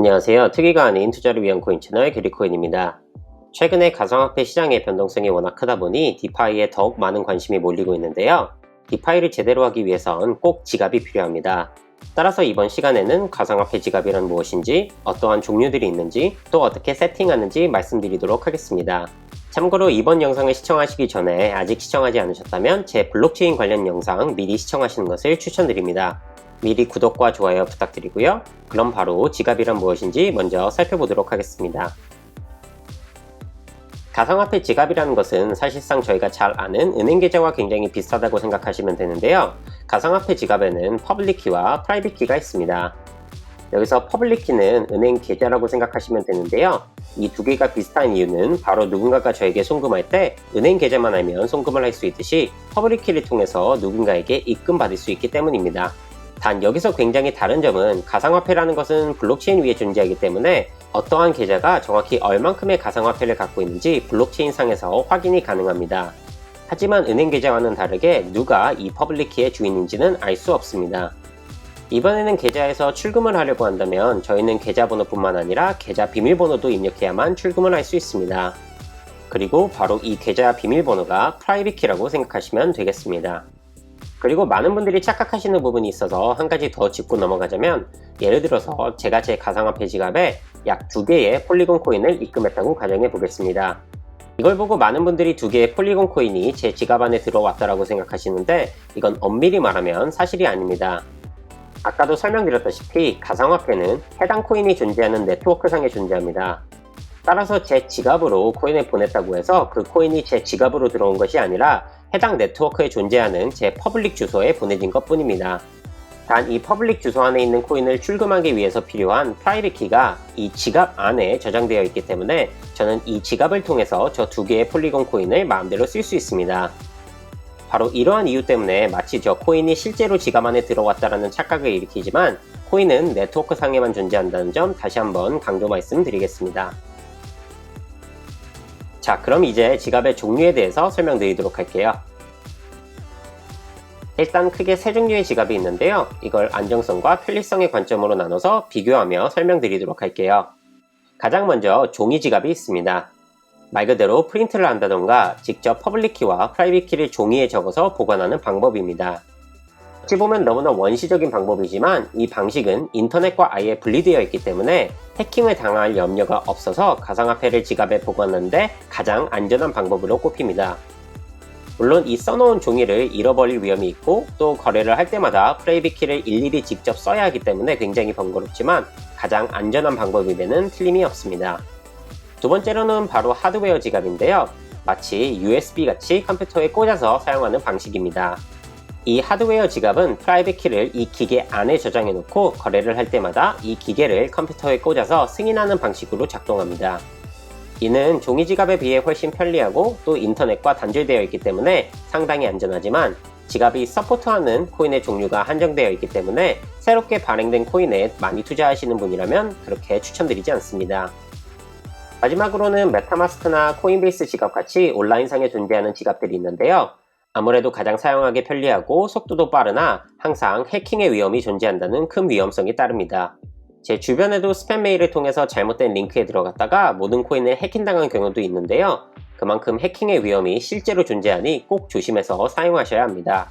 안녕하세요. 특이가 아닌 투자를 위한 코인 채널 그리코인입니다. 최근에 가상화폐 시장의 변동성이 워낙 크다 보니 디파이에 더욱 많은 관심이 몰리고 있는데요. 디파이를 제대로 하기 위해선 꼭 지갑이 필요합니다. 따라서 이번 시간에는 가상화폐 지갑이란 무엇인지, 어떠한 종류들이 있는지, 또 어떻게 세팅하는지 말씀드리도록 하겠습니다. 참고로 이번 영상을 시청하시기 전에 아직 시청하지 않으셨다면 제 블록체인 관련 영상 미리 시청하시는 것을 추천드립니다. 미리 구독과 좋아요 부탁드리고요. 그럼 바로 지갑이란 무엇인지 먼저 살펴보도록 하겠습니다. 가상화폐 지갑이라는 것은 사실상 저희가 잘 아는 은행 계좌와 굉장히 비슷하다고 생각하시면 되는데요. 가상화폐 지갑에는 퍼블릭 키와 프라이빗 키가 있습니다. 여기서 퍼블릭 키는 은행 계좌라고 생각하시면 되는데요. 이 두 개가 비슷한 이유는 바로 누군가가 저에게 송금할 때 은행 계좌만 알면 송금을 할 수 있듯이 퍼블릭 키를 통해서 누군가에게 입금 받을 수 있기 때문입니다. 단 여기서 굉장히 다른 점은 가상화폐라는 것은 블록체인 위에 존재하기 때문에 어떠한 계좌가 정확히 얼만큼의 가상화폐를 갖고 있는지 블록체인 상에서 확인이 가능합니다. 하지만 은행 계좌와는 다르게 누가 이 퍼블릭키의 주인인지는 알 수 없습니다. 이번에는 계좌에서 출금을 하려고 한다면 저희는 계좌번호뿐만 아니라 계좌 비밀번호도 입력해야만 출금을 할 수 있습니다. 그리고 바로 이 계좌 비밀번호가 프라이빗 키라고 생각하시면 되겠습니다. 그리고 많은 분들이 착각하시는 부분이 있어서 한 가지 더 짚고 넘어가자면 예를 들어서 제가 제 가상화폐 지갑에 약 두 개의 폴리곤 코인을 입금했다고 가정해 보겠습니다. 이걸 보고 많은 분들이 두 개의 폴리곤 코인이 제 지갑 안에 들어왔다라고 생각하시는데 이건 엄밀히 말하면 사실이 아닙니다. 아까도 설명드렸다시피 가상화폐는 해당 코인이 존재하는 네트워크상에 존재합니다. 따라서 제 지갑으로 코인을 보냈다고 해서 그 코인이 제 지갑으로 들어온 것이 아니라 해당 네트워크에 존재하는 제 퍼블릭 주소에 보내진 것 뿐입니다. 단 이 퍼블릭 주소 안에 있는 코인을 출금하기 위해서 필요한 프라이빗 키가 이 지갑 안에 저장되어 있기 때문에 저는 이 지갑을 통해서 저 두 개의 폴리곤 코인을 마음대로 쓸 수 있습니다. 바로 이러한 이유 때문에 마치 저 코인이 실제로 지갑 안에 들어왔다라는 착각을 일으키지만 코인은 네트워크 상에만 존재한다는 점 다시 한번 강조 말씀드리겠습니다. 자, 그럼 이제 지갑의 종류에 대해서 설명드리도록 할게요. 일단 크게 세 종류의 지갑이 있는데요. 이걸 안정성과 편리성의 관점으로 나눠서 비교하며 설명드리도록 할게요. 가장 먼저 종이 지갑이 있습니다. 말 그대로 프린트를 한다던가 직접 퍼블릭 키와 프라이빗 키를 종이에 적어서 보관하는 방법입니다. 어찌 보면 너무나 원시적인 방법이지만 이 방식은 인터넷과 아예 분리되어 있기 때문에 해킹을 당할 염려가 없어서 가상화폐를 지갑에 보관하는데 가장 안전한 방법으로 꼽힙니다. 물론 이 써놓은 종이를 잃어버릴 위험이 있고 또 거래를 할 때마다 프레이빗 키를 일일이 직접 써야 하기 때문에 굉장히 번거롭지만 가장 안전한 방법임에는 틀림이 없습니다. 두 번째로는 바로 하드웨어 지갑인데요. 마치 USB 같이 컴퓨터에 꽂아서 사용하는 방식입니다. 이 하드웨어 지갑은 프라이빗 키를 이 기계 안에 저장해 놓고 거래를 할 때마다 이 기계를 컴퓨터에 꽂아서 승인하는 방식으로 작동합니다. 이는 종이 지갑에 비해 훨씬 편리하고 또 인터넷과 단절되어 있기 때문에 상당히 안전하지만 지갑이 서포트하는 코인의 종류가 한정되어 있기 때문에 새롭게 발행된 코인에 많이 투자하시는 분이라면 그렇게 추천드리지 않습니다. 마지막으로는 메타마스크나 코인베이스 지갑 같이 온라인상에 존재하는 지갑들이 있는데요. 아무래도 가장 사용하기 편리하고 속도도 빠르나 항상 해킹의 위험이 존재한다는 큰 위험성이 따릅니다. 제 주변에도 스팸 메일을 통해서 잘못된 링크에 들어갔다가 모든 코인을 해킹당한 경우도 있는데요. 그만큼 해킹의 위험이 실제로 존재하니 꼭 조심해서 사용하셔야 합니다.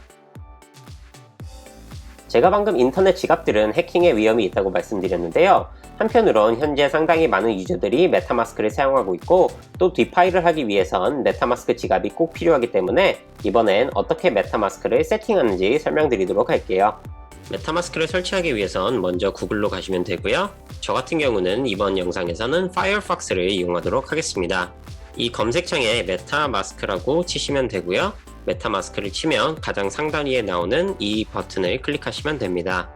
제가 방금 인터넷 지갑들은 해킹의 위험이 있다고 말씀드렸는데요. 한편으론 현재 상당히 많은 유저들이 메타마스크를 사용하고 있고 또 디파이를 하기 위해선 메타마스크 지갑이 꼭 필요하기 때문에 이번엔 어떻게 메타마스크를 세팅하는지 설명드리도록 할게요. 메타마스크를 설치하기 위해선 먼저 구글로 가시면 되고요. 저 같은 경우는 이번 영상에서는 파이어팍스를 이용하도록 하겠습니다. 이 검색창에 메타마스크라고 치시면 되고요. 메타마스크를 치면 가장 상단 위에 나오는 이 버튼을 클릭하시면 됩니다.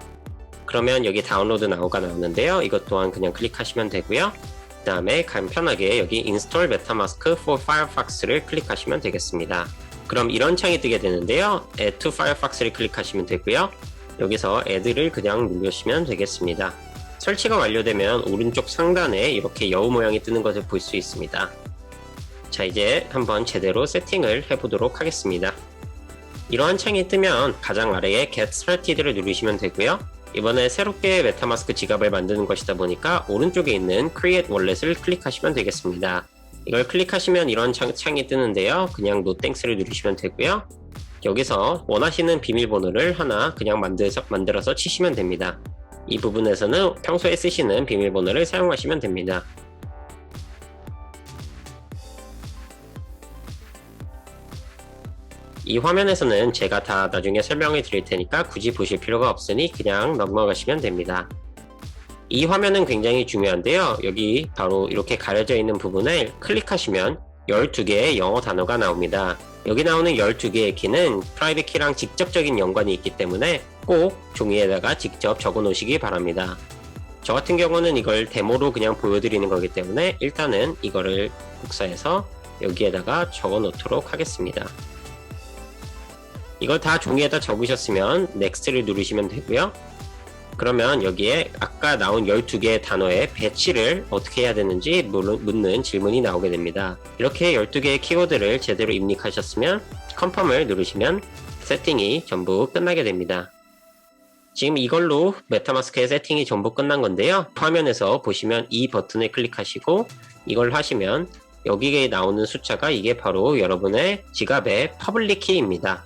그러면 여기 다운로드 나오가 나오는데요. 이것 또한 그냥 클릭하시면 되고요. 그 다음에 간편하게 여기 Install MetaMask for Firefox를 클릭하시면 되겠습니다. 그럼 이런 창이 뜨게 되는데요. Add to Firefox를 클릭하시면 되고요. 여기서 Add를 그냥 누르시면 되겠습니다. 설치가 완료되면 오른쪽 상단에 이렇게 여우 모양이 뜨는 것을 볼 수 있습니다. 자 이제 한번 제대로 세팅을 해보도록 하겠습니다. 이러한 창이 뜨면 가장 아래에 Get Started를 누르시면 되고요. 이번에 새롭게 메타마스크 지갑을 만드는 것이다 보니까 오른쪽에 있는 Create Wallet을 클릭하시면 되겠습니다. 이걸 클릭하시면 이런 창, 창이 뜨는데요. 그냥 No Thanks를 누르시면 되고요. 여기서 원하시는 비밀번호를 하나 그냥 만들어서, 만들어서 치시면 됩니다. 이 부분에서는 평소에 쓰시는 비밀번호를 사용하시면 됩니다. 이 화면에서는 제가 다 나중에 설명을 드릴 테니까 굳이 보실 필요가 없으니 그냥 넘어가시면 됩니다. 이 화면은 굉장히 중요한데요. 여기 바로 이렇게 가려져 있는 부분을 클릭하시면 12개의 영어 단어가 나옵니다. 여기 나오는 12개의 키는 프라이빗 키랑 직접적인 연관이 있기 때문에 꼭 종이에다가 직접 적어 놓으시기 바랍니다. 저 같은 경우는 이걸 데모로 그냥 보여드리는 거기 때문에 일단은 이거를 복사해서 여기에다가 적어 놓도록 하겠습니다. 이걸 다 종이에다 적으셨으면 넥스트를 누르시면 되고요. 그러면 여기에 아까 나온 12개의 단어의 배치를 어떻게 해야 되는지 묻는 질문이 나오게 됩니다. 이렇게 12개의 키워드를 제대로 입력하셨으면 컨펌을 누르시면 세팅이 전부 끝나게 됩니다. 지금 이걸로 메타마스크의 세팅이 전부 끝난 건데요. 화면에서 보시면 이 버튼을 클릭하시고 이걸 하시면 여기에 나오는 숫자가 이게 바로 여러분의 지갑의 퍼블릭 키입니다.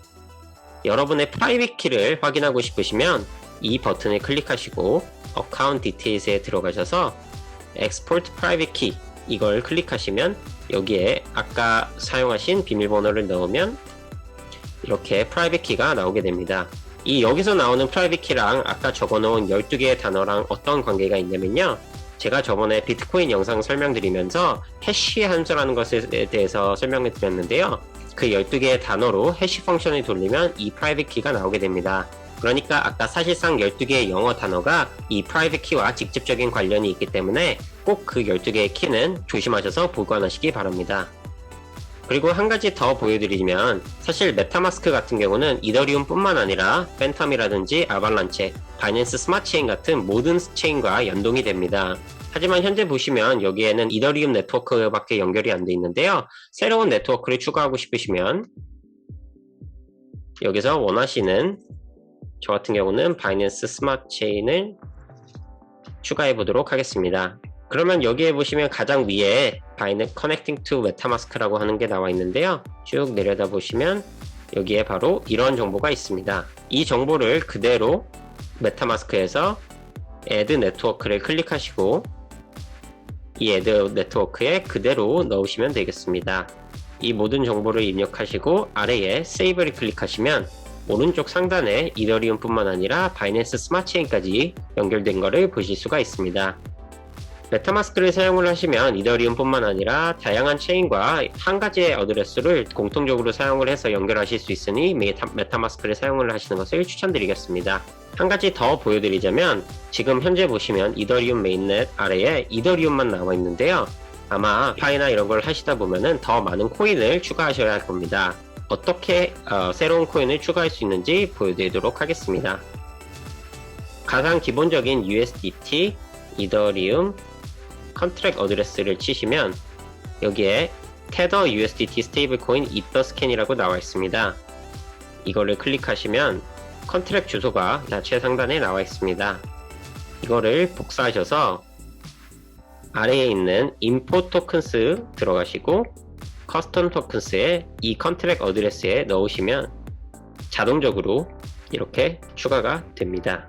여러분의 프라이빗 키를 확인하고 싶으시면 이 버튼을 클릭하시고 어카운트 디테일스에 들어가셔서 Export Private Key 이걸 클릭하시면 여기에 아까 사용하신 비밀번호를 넣으면 이렇게 프라이빗 키가 나오게 됩니다. 이 여기서 나오는 프라이빗 키랑 아까 적어놓은 12개의 단어랑 어떤 관계가 있냐면요. 제가 저번에 비트코인 영상 설명드리면서 해시 함수라는 것에 대해서 설명을 드렸는데요. 그 12개의 단어로 해시 펑션을 돌리면 이 프라이빗 키가 나오게 됩니다. 그러니까 아까 사실상 12개의 영어 단어가 이 프라이빗 키와 직접적인 관련이 있기 때문에 꼭 그 12개의 키는 조심하셔서 보관하시기 바랍니다. 그리고 한 가지 더 보여드리면 사실 메타마스크 같은 경우는 이더리움 뿐만 아니라 팬텀이라든지 아발란체, 바이낸스 스마트 체인 같은 모든 체인과 연동이 됩니다. 하지만 현재 보시면 여기에는 이더리움 네트워크밖에 연결이 안 돼 있는데요. 새로운 네트워크를 추가하고 싶으시면 여기서 원하시는 저 같은 경우는 바이낸스 스마트 체인을 추가해 보도록 하겠습니다. 그러면 여기에 보시면 가장 위에 바이는 Connecting to MetaMask라고 하는 게 나와 있는데요. 쭉 내려다 보시면 여기에 바로 이런 정보가 있습니다. 이 정보를 그대로 메타마스크에서 Add 네트워크를 클릭하시고 이 Add 네트워크에 그대로 넣으시면 되겠습니다. 이 모든 정보를 입력하시고 아래에 Save를 클릭하시면 오른쪽 상단에 이더리움뿐만 아니라 바이낸스 스마트 체인까지 연결된 것을 보실 수가 있습니다. 메타마스크를 사용을 하시면 이더리움뿐만 아니라 다양한 체인과 한 가지의 어드레스를 공통적으로 사용을 해서 연결하실 수 있으니 메타, 메타마스크를 사용을 하시는 것을 추천드리겠습니다. 한 가지 더 보여드리자면 지금 현재 보시면 이더리움 메인넷 아래에 이더리움만 나와 있는데요. 아마 파이나 이런 걸 하시다 보면은 더 많은 코인을 추가하셔야 할 겁니다. 어떻게 어, 새로운 코인을 추가할 수 있는지 보여드리도록 하겠습니다. 가장 기본적인 USDT, 이더리움, 컨트랙 어드레스를 치시면 여기에 테더 USDT 스테이블 코인 이더 스캔이라고 나와 있습니다. 이거를 클릭하시면 컨트랙 주소가 야채 상단에 나와 있습니다. 이거를 복사하셔서 아래에 있는 import tokens 들어가시고 커스텀 토큰스에 이 컨트랙 어드레스에 넣으시면 자동적으로 이렇게 추가가 됩니다.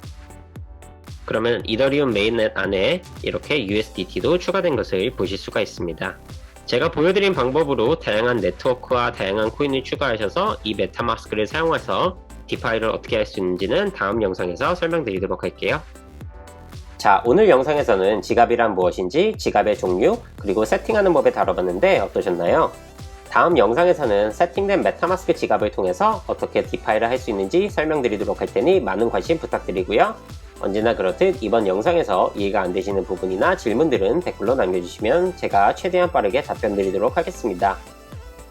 그러면 이더리움 메인넷 안에 이렇게 USDT도 추가된 것을 보실 수가 있습니다. 제가 보여드린 방법으로 다양한 네트워크와 다양한 코인을 추가하셔서 이 메타마스크를 사용해서 디파이를 어떻게 할 수 있는지는 다음 영상에서 설명드리도록 할게요. 자, 오늘 영상에서는 지갑이란 무엇인지, 지갑의 종류, 그리고 세팅하는 법을 다뤄봤는데 어떠셨나요? 다음 영상에서는 세팅된 메타마스크 지갑을 통해서 어떻게 디파이를 할 수 있는지 설명드리도록 할 테니 많은 관심 부탁드리고요. 언제나 그렇듯 이번 영상에서 이해가 안 되시는 부분이나 질문들은 댓글로 남겨주시면 제가 최대한 빠르게 답변 드리도록 하겠습니다.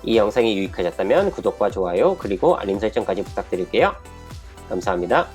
이 영상이 유익하셨다면 구독과 좋아요 그리고 알림 설정까지 부탁드릴게요. 감사합니다.